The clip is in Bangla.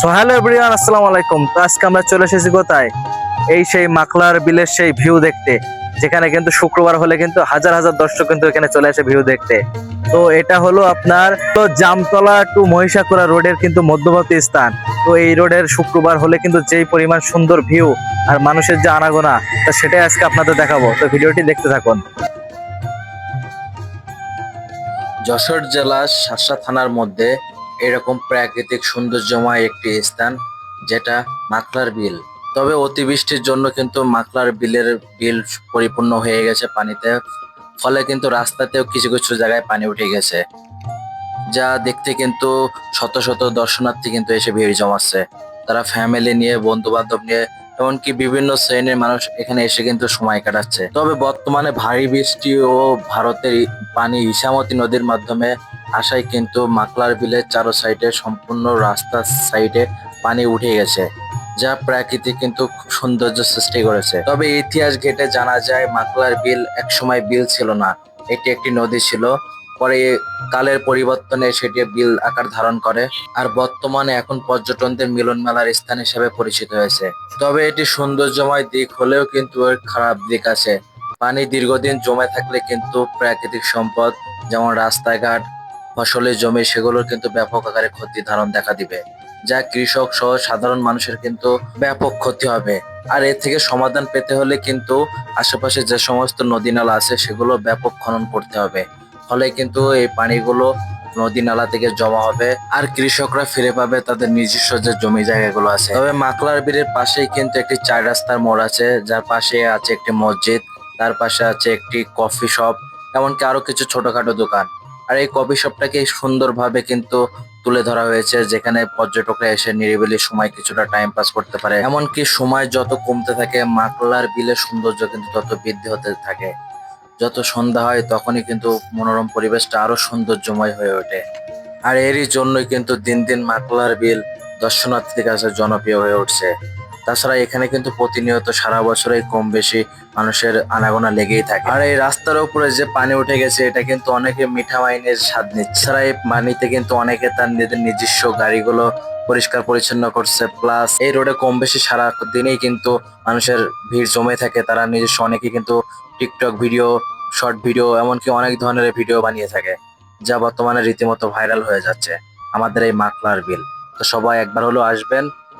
সো হ্যালো এভরিওয়ান আসসালামু আলাইকুম। তো আজকে আমরা চলে এসেছি কোথায়? এই সেই মাকলার বিলের সেই ভিউ দেখতে, যেখানে কিন্তু শুক্রবার হলে কিন্তু হাজার হাজার দর্শক কিন্তু এখানে চলে আসে ভিউ দেখতে। তো এটা হলো আপনার তো জামতলা টু মহিষাকুড়া রোডের কিন্তু মধ্যবর্তী স্থান। তো এই রোডের শুক্রবার হলে কিন্তু যেই পরিমাণ সুন্দর ভিউ আর মানুষের যে আনাগোনা, তো সেটাই আজকে আপনাদের দেখাবো। তো ভিডিওটি দেখতে থাকুন। যশোর জেলার শাসা থানার মধ্যে এরকম প্রাকৃতিক সৌন্দর্যময় একটি স্থান, যেটা মাকলার বিল। তবে অতিবৃষ্টির জন্য কিন্তু মাকলার বিলের বিল পরিপূর্ণ হয়ে গেছে পানিতে, ফলে কিন্তু রাস্তাতেও কিছু কিছু জায়গায় পানি উঠে গেছে, যা দেখতে কিন্তু শত শত দর্শনার্থী কিন্তু এসে ভিড় জমাচ্ছে। তারা ফ্যামিলি নিয়ে বন্ধু বান্ধব নিয়ে, এমনকি বিভিন্ন শ্রেণির মানুষ এখানে এসে কিন্তু সময় কাটাচ্ছে। তবে বর্তমানে ভারী বৃষ্টি ও ভারতের পানি ইসামতি নদীর মাধ্যমে আসায় কিন্তু মাকলার বিলের চারো সাইডে সম্পূর্ণ রাস্তার সাইডে পানি উঠে গেছে, যা প্রাকৃতিক কিন্তু খুব সৌন্দর্য সৃষ্টি করেছে। তবে ইতিহাস ঘেটে জানা যায়, মাকলার বিল একসময় বিল ছিল না। এটি একটি নদী ছিল, পরে কালের পরিবর্তনে সেটি বিল আকার ধারণ করে আর বর্তমানে এখন পর্যটনদের মিলন মেলার স্থান হিসেবে পরিচিত হয়েছে। তবে এটি সৌন্দর্যময় দিক হলেও কিন্তু এর খারাপ দিক আছে। পানি দীর্ঘদিন জমে থাকলে কিন্তু প্রাকৃতিক সম্পদ, যেমন রাস্তাঘাট ফসলের জমি, সেগুলোর কিন্তু ব্যাপক আকারে ক্ষতি ধারণ দেখা দিবে, যা কৃষক সহ সাধারণ মানুষের কিন্তু ব্যাপক ক্ষতি হবে। আর এর থেকে সমাধান পেতে হলে কিন্তু আশেপাশে যে সমস্ত নদী নালা আছে, সেগুলো ব্যাপক খনন করতে হবে। ফলে কিন্তু এই পানিগুলো নদী নালা থেকে জমা হবে, আর কৃষকরা ফিরে পাবে তাদের নিজস্ব যে জমি জায়গাগুলো আছে। তবে মাকলার বীরের পাশেই কিন্তু একটি চার রাস্তার মোড় আছে, যার পাশে আছে একটি মসজিদ, তার পাশে আছে একটি কফি শপ, এমনকি আরও কিছু ছোটখাটো দোকান। আর এই কফি শপটাকে সুন্দরভাবে কিন্তু তুলে ধরা হয়েছে, যেখানে পর্যটকরা এসে নিরিবিলি সময় কিছুটা টাইম পাস করতে পারে। এমনকি সময় যত কমতে থাকে, মাকলার বিলের সৌন্দর্য কিন্তু তত বৃদ্ধি হতে থাকে। যত সন্ধ্যা হয়, তখনই কিন্তু মনোরম পরিবেশটা আরও সৌন্দর্যময় হয়ে ওঠে। আর এরই জন্যই কিন্তু দিন দিন মাকলার বিল দর্শনার্থীদের কাছে জনপ্রিয় হয়ে উঠছে। তাছাড়া এখানে কিন্তু প্রতিনিয়ত সারা বছরই কম বেশি মানুষের আনাগোনা লেগেই থাকে। আর এই রাস্তার উপরে যে পানি উঠে গেছে, এটা কিন্তু অনেকে মিঠা মাইনের স্বাদ নিচ্ছে। ছাড়া এই পানিতে কিন্তু অনেকে তার নিজের নিজস্ব গাড়িগুলো পরিষ্কার পরিচ্ছন্ন করছে। প্লাস এই রোডে কম বেশি সারা দিনেই কিন্তু মানুষের ভিড় জমে থাকে। তারা নিজস্ব অনেকে কিন্তু টিকটক ভিডিও, শর্ট ভিডিও, এমনকি অনেক ধরনের ভিডিও বানিয়ে থাকে, যা বর্তমানে রীতিমতো ভাইরাল হয়ে যাচ্ছে আমাদের এই মাকলার বিল। তো সবাই একবার হলেও আসবেন।